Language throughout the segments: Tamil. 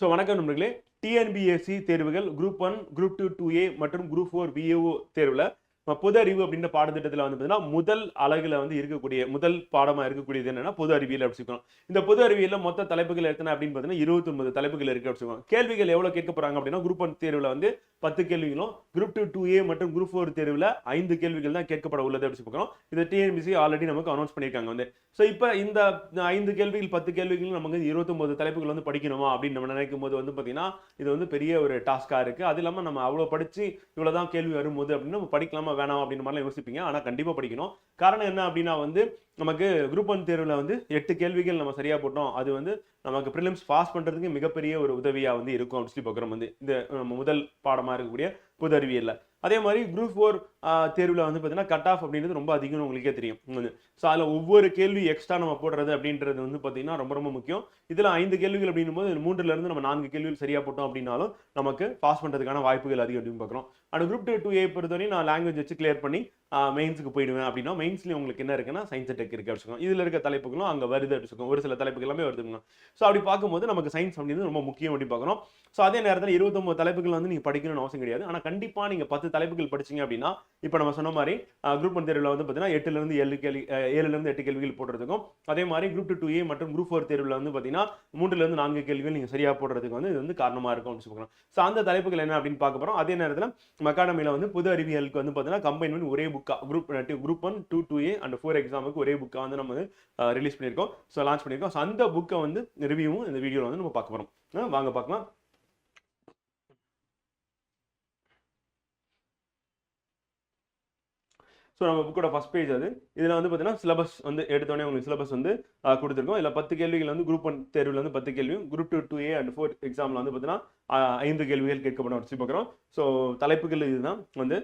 ஸோ வணக்கம் நண்பர்களே. டிஎன்பிஎஸ்சி தேர்வுகள் group one group two two A மற்றும் குரூப் ஃபோர் பிஏஓ தேர்வில் பொது அறிவு அப்படின்ற பாடத்திட்டத்தில் வந்து பார்த்தீங்கன்னா முதல் அழகில் வந்து இருக்கக்கூடிய முதல் பாடமாக இருக்கக்கூடியது என்னன்னா பொது அறிவியல் அப்படி சொல்லுவோம் இந்த பொது அறிவியலில் மொத்த தலைப்புகள் எத்தனை அப்படின்னு பார்த்தீங்கன்னா இருபத்தி தலைப்புகள் இருக்குது அப்படி சொல்லுவாங்க. கேள்விகள் எவ்வளோ கேட்க போகிறாங்க அப்படின்னா குரூப் ஒன் தேர்வில் வந்து பத்து கேள்விகளும் குரூப் டூ டூ ஏ மற்றும் குரூப் ஃபோர் தேர்வில் ஐந்து கேள்விகள் தான் கேட்கப்பட உள்ளது அப்படி சொல்லுவோம் இது டிஎன்பிசி ஆல்ரெடி நமக்கு அனௌன்ஸ் பண்ணியிருக்காங்க வந்து. ஸோ இப்போ இந்த ஐந்து கேள்விகள் பத்து கேள்விகள் நமக்கு இருபத்தொம்பது தலைப்புகள் வந்து படிக்கணுமா அப்படின்னு நம்ம நினைக்கும் போது வந்து பார்த்தீங்கன்னா இது வந்து பெரிய ஒரு டாஸ்காக இருக்குது அது இல்லாமல் நம்ம அவ்வளோ படித்து இவ்வளோ தான் கேள்வி வரும்போது அப்படின்னு நம்ம படிக்கலாமா வேணாம் அப்படின்னு மாதிரிலாம் யோசிப்பீங்க. ஆனால் கண்டிப்பாக படிக்கணும். காரணம் என்ன அப்படின்னா வந்து நமக்கு குரூப் ஒன் தேர்வில் வந்து எட்டு கேள்விகள் நம்ம சரியாக போட்டோம். அது வந்து நமக்கு ப்ரிலிம்ஸ் பாஸ் பண்ணுறதுக்கு மிகப்பெரிய ஒரு உதவியாக வந்து இருக்கும். அப்படின்னு சொல்லி பார்க்குறோம். வந்து இந்த நம்ம முதல் பாடமாக இருக்கக்கூடிய புது அறிவியலில் அதே மாதிரி குரூப் ஃபோர் தேர்வில் வந்து பார்த்தீங்கன்னா கட் ஆஃப் அப்படின்றது ரொம்ப அதிகம்னு உங்களுக்கே தெரியும். வந்து ஸோ அதில் ஒவ்வொரு கேள்வி எக்ஸ்ட்ரா நம்ம போடுறது அப்படின்றது வந்து பார்த்தீங்கன்னா ரொம்ப ரொம்ப முக்கியம். இதில் ஐந்து கேள்விகள் அப்படின்னும் போது இருந்து நம்ம நான்கு கேள்விகள் சரியாக போட்டோம் அப்படின்னாலும் நமக்கு பாஸ் பண்ணுறதுக்கான வாய்ப்புகள் அதிகம் அப்படின்னு பார்க்குறோம் and group two two A பொறுத்தவரையும் நான் லாங்குவேஜ் வச்சு கிளியர் பண்ணி மெயின்ஸுக்கு போயிடுவேன் அப்படின்னா மெயின்ஸ்லேயும் உங்களுக்கு என்ன இருக்குன்னா சயின்ஸ் டெக் இருக்கு அப்படின்னு இதில் இருக்க தலைப்புகளும் அங்கே வருது அப்படின்னு ஒரு சில தலைப்புகள் எல்லாமே வருதுங்க ஸோ அப்படி பார்க்கும்போது நமக்கு சயின்ஸ் அப்படின்றது ரொம்ப முக்கியம் அப்படி பார்க்குறோம் ஸோ அதே நேரத்தில் இருபத்தொம்பது தலைப்புகள் வந்து நீங்கள் படிக்கணும்னு அவசியம் கிடையாது. ஆனால் கண்டிப்பாக நீங்கள் பத்து தலைப்புகள் படிச்சீங்க அப்படின்னா இப்போ நம்ம சொன்ன மாதிரி குரூப் ஒன் தேர்வில் வந்து பார்த்தீங்கன்னா எட்டுலேருந்து ஏழு கேள்வி ஏழுலேருந்து எட்டு கேள்விகள் போடுறதுக்கும் அதே மாதிரி குரூப் டூ டூ ஏ மற்றும் குரூப் ஃபோர் தேர்வில் வந்து பார்த்தீங்கன்னா மூன்றுலேருந்து நான்கு கேள்விகள் நீங்கள் சரியாக போடுறதுக்கு வந்து இது வந்து காரணமாக இருக்கும் அப்படின்னு சொல்லுவோம் ஸோ அந்த தலைப்புகள் என்ன அப்படின்னு பார்க்க போகிறோம் அதே நேரத்தில் மக்காடமியில் அகாடமியில் வந்து புது அறிவியலுக்கு வந்து பார்த்தீங்கன்னா கம்பைன் பண்ணி ஒரே புக்கா group group one two two A and four எக்ஸாமுக்கு ஒரே புக்காக வந்து நம்ம ரிலீஸ் uh, பண்ணியிருக்கோம். ஸோ லான்ச் பண்ணியிருக்கோம். ஸோ அந்த புக்கை வந்து ரிவ்யூவும் இந்த வீடியோவில் வந்து நம்ம பார்க்க போகிறோம் வாங்க பார்க்கலாம். ஸோ நம்ம புக்கோட ஃபஸ்ட் பேஜ் அது. இதில் வந்து பார்த்தீங்கன்னா சிலபஸ் வந்து எடுத்தோடனே உங்களுக்கு சிலபஸ் வந்து uh, கொடுத்துருக்கோம். இதில் பத்து கேள்விகள் வந்து குரூப் ஒன் தேர்வில் வந்து பத்து கேள்வியும் group two two A and four எக்ஸாமில் வந்து பார்த்தீங்கன்னா ஐந்து கேள்விகள் கேட்கப்படும். வச்சு பார்க்குறோம். ஸோ தலைப்புகள் இதுதான். வந்து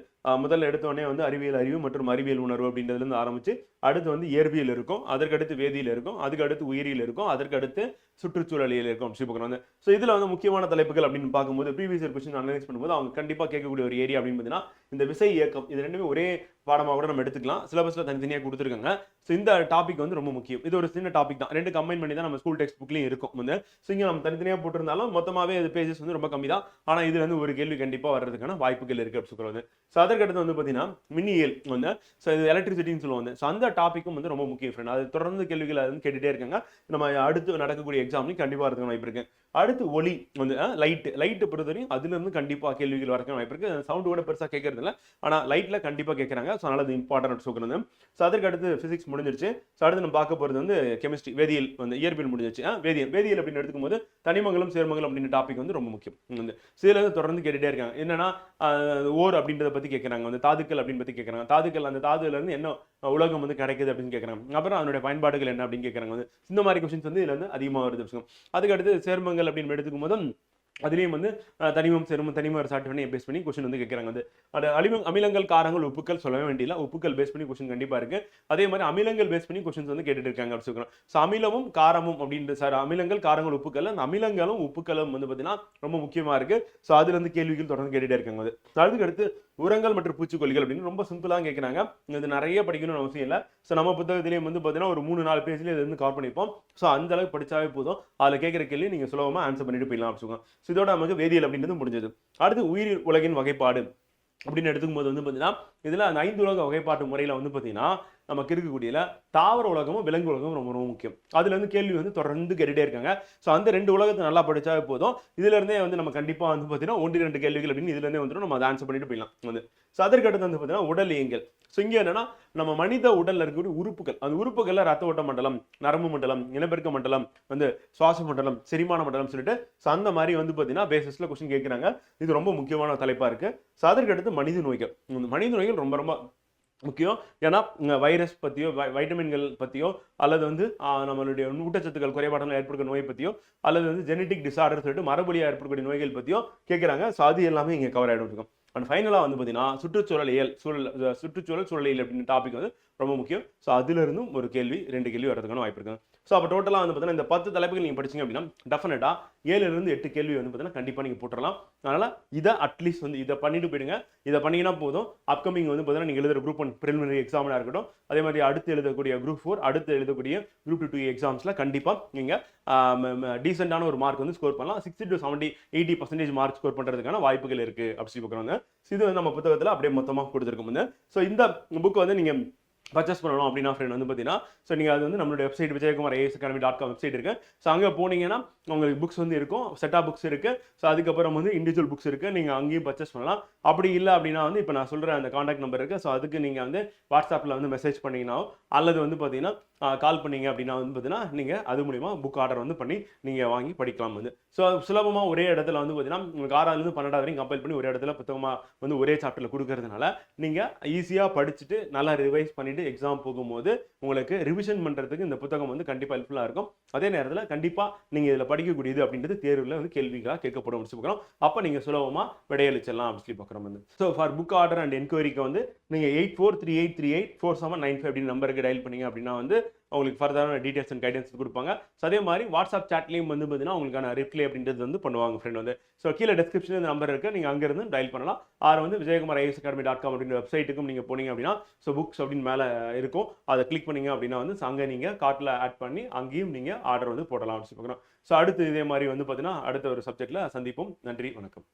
முதல்ல எடுத்தோடனே வந்து அறிவியல் அறிவு மற்றும் அறிவியல் உணர்வு அப்படின்றதுலேருந்து ஆரம்பித்து அடுத்து வந்து இயற்பியல் இருக்கும். அதற்கடுத்து வேதியில் இருக்கும். அதுக்கு அடுத்து உயிரியல் இருக்கும். அதற்கு அடுத்து சுற்றுச்சூழலியல் இருக்கும். அப்படி பார்க்குறோம். வந்து ஸோ இதில் வந்து முக்கியமான தலைப்புகள் அப்படின்னு பார்க்கும்போது ப்ரீவியஸ் இயர் கொஸ்டின் அனலைஸ் பண்ணும்போது அவங்க கண்டிப்பாக கேட்கக்கூடிய ஒரு ஏரியா அப்படின்னு பார்த்தீங்கன்னா இந்த விசை இயக்கம். இது ரெண்டுமே ஒரே பாடமாக கூட நம்ம எடுத்துக்கலாம். சிலபஸில் தனித்தனியாக கொடுத்துருக்காங்க. ஸோ இந்த டாபிக் வந்து ரொம்ப முக்கியம். இது ஒரு சின்ன டாபிக் தான். ரெண்டு கம்பைன் பண்ணி தான் நம்ம ஸ்கூல் டெக்ஸ்ட் புக்லேயும் இருக்கும். வந்து ஸோ இங்கே நம்ம தனித்தனியாக போட்டிருந்தாலும் மொத்தமாகவே இது பேஜஸ் வந்து ரொம்ப கம்மி தான் ஆனால் இது வந்து ஒரு கேள்வி கண்டிப்பாக வர்றதுக்கான வாய்ப்புகள் இருக்குது அப்படின்னு சொல்லுவாங்க. ஸோ அதற்கடுத்து வந்து பார்த்தீங்கன்னா மின்னியல் வந்து ஸோ இது எலக்ட்ரிசிட்டின்னு சொல்லுவாங்க. ஸோ அந்த டாப்பிக்கும் வந்து ரொம்ப முக்கியம் ஃப்ரெண்ட் அது தொடர்ந்து கேள்விகள் அது வந்து கேட்டுகிட்டே இருக்காங்க. நம்ம அடுத்து நடக்கக்கூடிய எக்ஸாம்லையும் கண்டிப்பாக இருக்க வாய்ப்பு இருக்கு. அடுத்து ஒளி வந்து லைட்டு லைட்டு பொறுத்தவரையும் அதுலேருந்து கண்டிப்பாக கேள்விகள் வரக்க வாய்ப்பு இருக்குது சவுண்டு கூட பெருசாக கேட்கறது இல்லை. ஆனால் லைட்டில் கண்டிப்பாக கேட்குறாங்க. ஸோ அதனால் அது இம்பார்ட்டன்ட் சொல்கிறது ஸோ அதற்கு அடுத்து ஃபிசிக்ஸ் முடிஞ்சிருச்சு. ஸோ அடுத்து நம்ம பார்க்க போகிறது வந்து கெமிஸ்ட்ரி வேதியியல் வந்து இயற்பியல் முடிஞ்சிருச்சு. வேதியியல். வேதியியல் அப்படின்னு எடுத்துக்கும் போது தனிமங்கலம் சேர்மங்கலம் அப்படின்ற டாபிக் வந்து ரொம்ப முக்கியம். வந்து சில வந்து தொடர்ந்து கேட்டுட்டே இருக்காங்க. என்னன்னா ஓர் அப்படின்றத பற்றி கேட்குறாங்க வந்து தாதுக்கள் அப்படின்னு பற்றி கேட்குறாங்க தாதுக்கள் அந்த தாதுலேருந்து என்ன உலகம் வந்து கிடைக்குது அப்படின்னு கேட்குறாங்க அப்புறம் அதனுடைய பயன்பாடுகள் என்ன அப்படின்னு கேட்குறாங்க வந்து இந்த மாதிரி கொஸ்டின்ஸ் வந்து இதில் வந்து அதிகமாக வருது. அதுக்கு அடுத்து சேர்மங்கள் அப்படின்னு எடுத்துக்கும் போதும் அதுலேயும் வந்து தனிமம் சேர்மம் தனிமம் சார்ட் பண்ணி பேஸ் பண்ணி கொஸ்டின் வந்து கேட்குறாங்க வந்து. அது அலிம அமிலங்கள் காரங்கள் உப்புக்கள் சொல்லவே வேண்டியல உப்புக்கள் பேஸ் பண்ணி கொஸ்டின் கண்டிப்பாக இருக்குது அதே மாதிரி அமிலங்கள் பேஸ் பண்ணி கொஸ்டின்ஸ் வந்து கேட்டுட்டு இருக்காங்க அப்படின்னு சொல்கிறோம் ஸோ அமிலமும் காரமும் அப்படின்ற சார் அமிலங்கள் காரங்கள் உப்புக்கள் அந்த அமிலங்களும் உப்புக்களும் வந்து பார்த்தீங்கன்னா ரொம்ப முக்கியமாக இருக்கு. ஸோ அதில் வந்து கேள்விகள் தொடர்ந்து கேட்டுகிட்டே இருக்காங்க அது அதுக்கு அடுத்து உரங்கள் மற்றும் பூச்சிக்கொல்லிகள் அப்படின்னு ரொம்ப சிம்பிளாக கேட்குறாங்க இது நிறைய படிக்கணும்னு அவசியம் இல்லை. ஸோ நம்ம புத்தகத்திலேயும் வந்து பார்த்தீங்கன்னா ஒரு மூணு நாலு பேஜ்லேயே இது வந்து கவர் பண்ணிப்போம் ஸோ அந்த அளவுக்கு படித்தாவே போதும். அதில் கேட்குற கேள்வி நீங்கள் சுலபமாக ஆன்சர் பண்ணிட்டு போயிடலாம் அப்படின்னு ஸோ இதோட நமக்கு வேதியியல் அப்படின்றது முடிஞ்சது. அடுத்து உயிர் உலகின் வகைப்பாடு அப்படின்னு எடுத்துக்கும் போது வந்து பார்த்தீங்கன்னா இதில் அந்த ஐந்து உலக வகைப்பாட்டு முறையில் வந்து பார்த்தீங்கன்னா நமக்கு இருக்கக்கூடியல தாவர உலகமும் விலங்கு உலகமும் ரொம்ப ரொம்ப முக்கியம். அதுலேருந்து கேள்வி வந்து தொடர்ந்து கேட்டுகிட்டே இருக்காங்க. ஸோ அந்த ரெண்டு உலகத்தை நல்லா படித்தா போதும். இதுல இருந்தே வந்து நம்ம கண்டிப்பாக வந்து பார்த்தீங்கன்னா ஒன்று ரெண்டு கேள்விகள் அப்படின்னு இதுலேருந்தே வந்துடும் நம்ம அதை ஆன்சர் பண்ணிட்டு போயிடலாம். வந்து ஸோ அதற்கடுத்து வந்து பார்த்தீங்கன்னா உடல் இயங்கல் ஸோ இங்கே என்னன்னா நம்ம மனித உடலில் இருக்கக்கூடிய உறுப்புகள். அந்த உறுப்புகள்ல ரத்த ஓட்ட மண்டலம் நரம்பு மண்டலம் இனப்பெருக்க மண்டலம் வந்து சுவாச மண்டலம் செரிமான மண்டலம் சொல்லிட்டு ஸோ அந்த மாதிரி வந்து பார்த்தீங்கன்னா பேசிஸில் கொஸ்டின் கேட்குறாங்க இது ரொம்ப முக்கியமான தலைப்பாக இருக்குது ஸோ அதற்கடுத்து மனித நோய்கள். மனித நோய்கள் ரொம்ப ரொம்ப முக்கியம். ஏன்னா வைரஸ் பற்றியோ வைட்டமின்கள் பற்றியோ அல்லது வந்து நம்மளுடைய ஊட்டச்சத்துக்கள் குறைபாடுகள் ஏற்படுற நோய் பற்றியோ அல்லது வந்து ஜெனட்டிக் டிசார்டர் சொல்லிட்டு மரபுலியாக ஏற்படக்கூடிய நோய்கள் பற்றியோ கேட்குறாங்க ஸோ அது எல்லாமே இங்கே கவர் ஆகிடும் இருக்கும் அண்ட் ஃபைனலாக வந்து பார்த்தீங்கன்னா சுற்றுச்சூழலியல் சூழல் சுற்றுச்சூழல் சூழலியல் அப்படின்னு டாபிக் வந்து ரொம்ப முக்கியம். ஸோ அதுலேருந்தும் ஒரு கேள்வி ரெண்டு கேள்வி வரதுக்கான வாய்ப்பு இருக்குது ஸோ அப்போ டோட்டலாக வந்து பார்த்தீங்கன்னா இந்த பத்து தலைப்புகள் நீங்கள் படிச்சீங்க அப்படின்னா டெஃபினட்டாக ஏழுலேருந்து எட்டு கேள்வி வந்து பார்த்தீங்கன்னா கண்டிப்பாக நீங்கள் போட்டுடலாம் அதனால் இதை அட்லீஸ்ட் வந்து இதை பண்ணிட்டு போயிடுங்க. இதை பண்ணிங்கன்னா போதும். அப்கமிங் வந்து பார்த்தீங்கன்னா நீங்கள் எழுதுகிற குரூப் ஒன் ப்ரிலிமினரி எக்ஸாமாக இருக்கட்டும். அதே மாதிரி அடுத்து எழுதக்கூடிய குரூப் ஃபோர் அடுத்து எழுதக்கூடிய குரூப் டூ டூ எக்ஸாம்ஸில் கண்டிப்பாக நீங்கள் டீசெண்டான ஒரு மார்க் வந்து ஸ்கோர் பண்ணலாம். Sixty to seventy eighty percentage mark score பண்ணுறதுக்கான வாய்ப்புகள் இருக்குது அப்படி சொல்லி பார்க்குறாங்க. இது வந்து நம்ம புத்தகத்தில் அப்படியே மொத்தமாக கொடுத்துருக்கோம் வந்து. ஸோ இந்த புக் வந்து நீங்கள் பர்ச்சேஸ் பண்ணணும் அப்படின்னா ஃப்ரெண்ட் வந்து பார்த்தீங்கன்னா ஸோ நீங்கள் அது வந்து நம்மளுடைய website Vijayakumar AS academy dot com website இருக்கு. ஸோ அங்கே போனீங்கன்னா உங்களுக்கு புக்ஸ் வந்து இருக்கும் செட்டா புக்ஸ் இருக்குது ஸோ அதுக்கப்புறம் வந்து இண்டிவிஜுவல் புக்ஸ் இருக்குது நீங்கள் அங்கேயும் பர்ச்சேஸ் பண்ணலாம். அப்படி இல்லை அப்படின்னா வந்து இப்போ நான் சொல்கிற அந்த காண்டாக்ட் நம்பர் இருக்குது ஸோ அதுக்கு நீங்கள் வந்து வாட்ஸ்அப்பில் வந்து மெசேஜ் பண்ணிங்கன்னா அல்லது வந்து பார்த்தீங்கன்னா கால் பண்ணீங்க அப்படின்னா வந்து பார்த்தீங்கன்னா நீங்கள் அது மூலிமா புக் ஆர்டர் வந்து பண்ணி நீங்கள் வாங்கி படிக்கலாம் வந்து. ஸோ சுலபமாக ஒரே இடத்துல வந்து பார்த்தீங்கன்னா உங்களுக்கு ஆறாவதுலேருந்து பன்னெண்டாவது வரைக்கும் கம்பைல் பண்ணி ஒரே இடத்துல புத்தகமாக வந்து ஒரே சாப்டரில் கொடுக்கறதுனால நீங்கள் ஈஸியாக படிச்சுட்டு நல்லா ரிவைஸ் பண்ணிவிட்டு எக்ஸாம் போகும்போது உங்களுக்கு ரிவிஷன் பண்ணுறதுக்கு இந்த புத்தகம் வந்து கண்டிப்பாக ஹெல்ப்ஃபுல்லாக இருக்கும். அதே நேரத்தில் கண்டிப்பாக நீங்கள் இதில் படிக்கக்கூடியது அப்படின்றது தேர்வில் வந்து கேள்விகளாக கேட்கப்படும் அப்படின்னு பார்க்குறோம். அப்போ நீங்கள் சுலபமாக விடையளிச்சிடலாம் அப்படின்னு சொல்லி பார்க்குறோம் வந்து. So for book order and என்கொயரிக்கு வந்து நீங்கள் eight four three eight three eight four seven nine five அப்படின்னு நம்பருக்கு டயல் பண்ணீங்க அப்படின்னா வந்து உங்களுக்கு ஃபர்தரான டீடைல்ஸ் அண்ட் கைடன்ஸ் கொடுப்பாங்க. ஸோ அதே மாதிரி வாட்ஸ்அப் சாட்லேயும் வந்து பார்த்தீங்கன்னா உங்களுக்கான ரிப்ளை அப்படின்றது வந்து பண்ணுவாங்க ஃப்ரெண்ட் வந்து. ஸோ கீழே டிஸ்கிரிப்ஷன் இந்த நம்பர் இருக்குது நீங்கள் அங்கேருந்து டயல் பண்ணலாம். ஆறு வந்து Vijayakumar IS academy dot com அப்படின்ற வெப்சைட்டுக்கும் நீங்கள் போனீங்க அப்படின்னா ஸோ புக்ஸ் அப்படின்னு மேலே இருக்கும். அதை கிளிக் பண்ணீங்க அப்படின்னா வந்து அங்கே நீங்கள் கார்ட்டில் ஆட் பண்ணி அங்கேயும் நீங்கள் ஆர்டர் வந்து போடலாம் அப்படின்னு சொல்லி பார்க்குறோம் ஸோ அடுத்து இதே மாதிரி வந்து பார்த்தீங்கன்னா அடுத்த ஒரு சப்ஜெக்ட்டில் சந்திப்போம். நன்றி வணக்கம்.